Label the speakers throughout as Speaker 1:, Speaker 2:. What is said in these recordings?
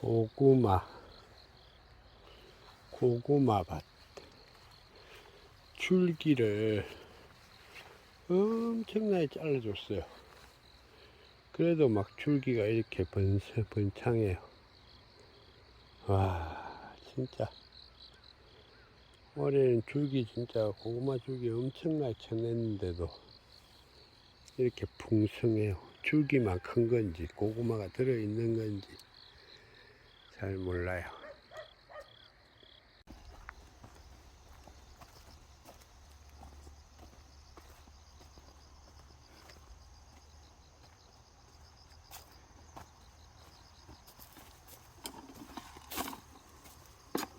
Speaker 1: 고구마, 고구마밭. 줄기를 엄청나게 잘라줬어요. 그래도 막 줄기가 이렇게 번서, 번창해요. 와, 진짜. 올해는 줄기 진짜 고구마 줄기 엄청나게 쳐냈는데도 이렇게 풍성해요. 줄기만 큰 건지 고구마가 들어있는 건지 잘 몰라요.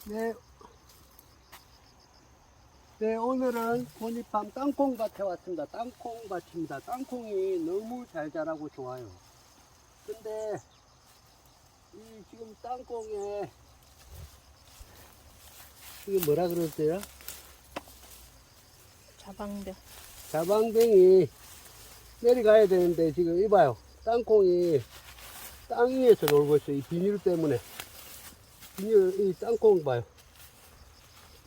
Speaker 1: 네. 네, 오늘은 고니팜 땅콩밭에 왔습니다. 땅콩밭입니다. 땅콩이 너무 잘 자라고 좋아요. 근데, 이 지금 땅콩에, 이게 뭐라 그러세요?
Speaker 2: 자방대.
Speaker 1: 자방댕이 내려가야 되는데, 지금 이봐요. 땅콩이 땅 위에서 놀고 있어요. 이 비닐 때문에. 비닐, 이 땅콩 봐요.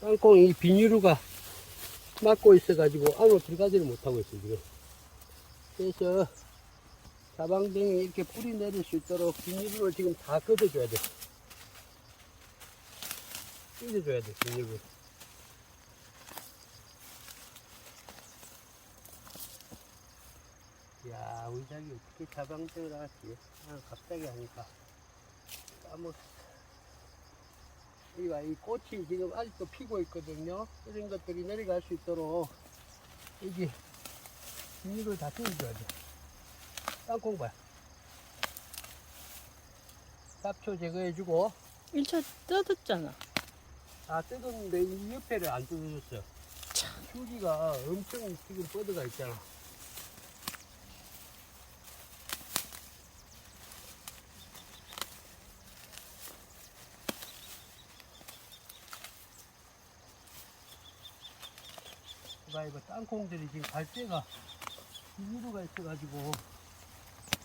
Speaker 1: 땅콩이 이 비닐루가 막고 있어가지고 안으로 들어가지를 못하고 있어요, 지금. 그래서 자방댕이 이렇게 뿌리 내릴 수 있도록 비닐을 지금 다 걷어줘야 돼. 찢어줘야 돼, 비닐을. 야, 우리 자기 어떻게 자방댕이를 하지? 아, 갑자기 하니까. 까먹 이봐, 이 꽃이 지금 아직도 피고 있거든요. 이런 것들이 내려갈 수 있도록, 여기, 비닐을 다 뜯어줘야 돼. 땅콩 봐. 잡초 제거해주고,
Speaker 2: 1차 뜯었잖아.
Speaker 1: 다 뜯었는데, 이 옆에를 안 뜯어줬어요. 줄기가 엄청 지금 뻗어가 있잖아. 이거 땅콩들이 지금 갈대가 비닐루가 있어가지고,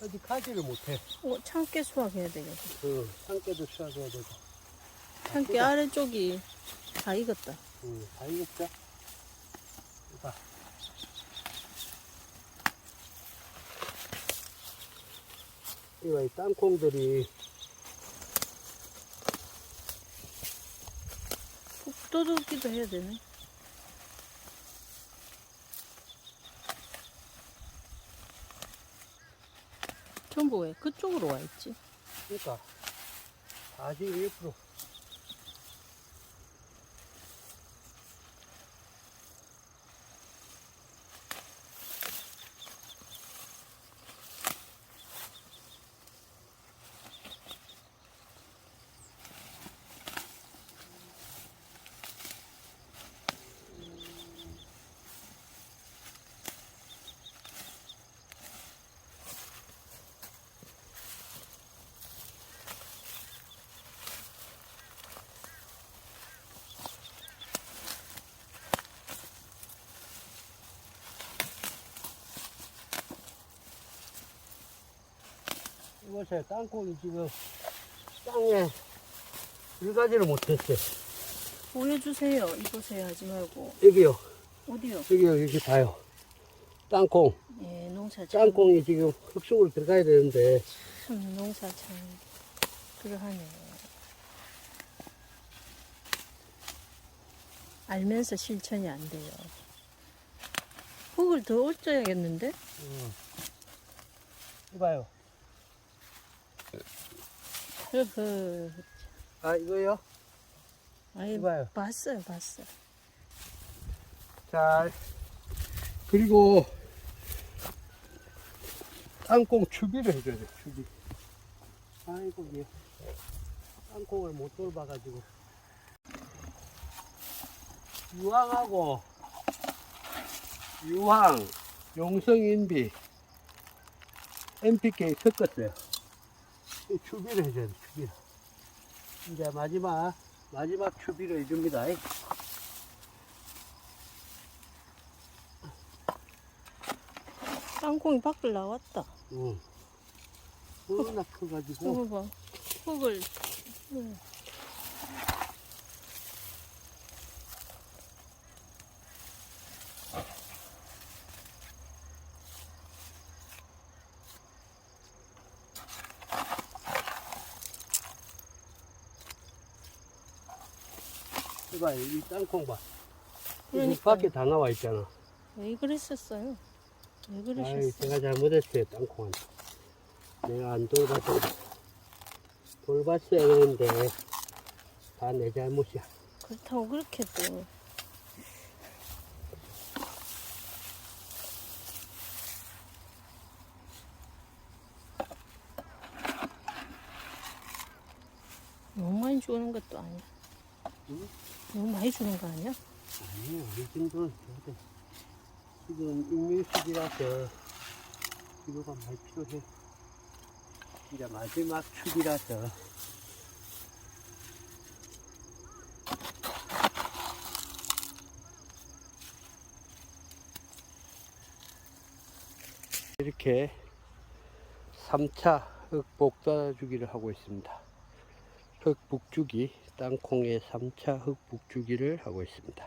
Speaker 1: 어디 가지를 못해.
Speaker 2: 어, 참깨 수확해야 되겠다.
Speaker 1: 그, 상태도 수확해야 되고.
Speaker 2: 참깨 아래쪽이 다 익었다.
Speaker 1: 응, 다 익었죠? 이봐. 이봐, 이 땅콩들이
Speaker 2: 푹 떠듬기도 해야 되네. 전부 왜 그쪽으로 와 있지?
Speaker 1: 그러니까 41% 보세요 땅콩이 지금 땅에 들어가지를 못했어요
Speaker 2: 보여주세요. 이보세요 하지 말고.
Speaker 1: 여기요
Speaker 2: 어디요?
Speaker 1: 여기요 여기 봐요 땅콩
Speaker 2: 예, 농사 참,
Speaker 1: 땅콩이 지금 흙속으로 들어가야 되는데
Speaker 2: 참 농사 참 그러하네. 알면서 실천이 안 돼요. 흙을 더 얹어야겠는데?
Speaker 1: 음. 이봐요 아 이거요
Speaker 2: 아이,
Speaker 1: 이봐요.
Speaker 2: 봤어요, 봤어요.
Speaker 1: 자, 그리고 땅콩 추비를 해줘야 돼, 추비. 아이고, 얘. 땅콩을 못 돌봐가지고. 유황하고, 유황, 용성인비, NPK 섞었어요. 이 추비를 해줘야 돼, 추비를. 이제 마지막, 마지막 추비를 해줍니다.
Speaker 2: 땅콩이 밖을 나왔다.
Speaker 1: 응. 워낙 커가지고.
Speaker 2: 이거 봐. 흙을 응.
Speaker 1: 이봐, 이 땅콩 봐. 이
Speaker 2: 그러니까요.
Speaker 1: 밖에 다 나와 있잖아.
Speaker 2: 왜 그랬었어요? 왜
Speaker 1: 아이,
Speaker 2: 그러셨어요?
Speaker 1: 제가 잘못했어요, 땅콩한테. 내가 안 돌봤어. 돌봤어야 했는데, 다 내 잘못이야.
Speaker 2: 그렇다고 그렇게 또. 너무 많이 주는 것도 아니야.
Speaker 1: 응?
Speaker 2: 너무 많이 주는 거 아니야?
Speaker 1: 아니요, 이 정도는 줘도 지금 인민식이라서 기도가 많이 필요해. 이제 마지막 축이라서. 이렇게 3차 흙복사주기를 하고 있습니다. 흙북주기, 땅콩의 3차 흙 북주기를 하고 있습니다.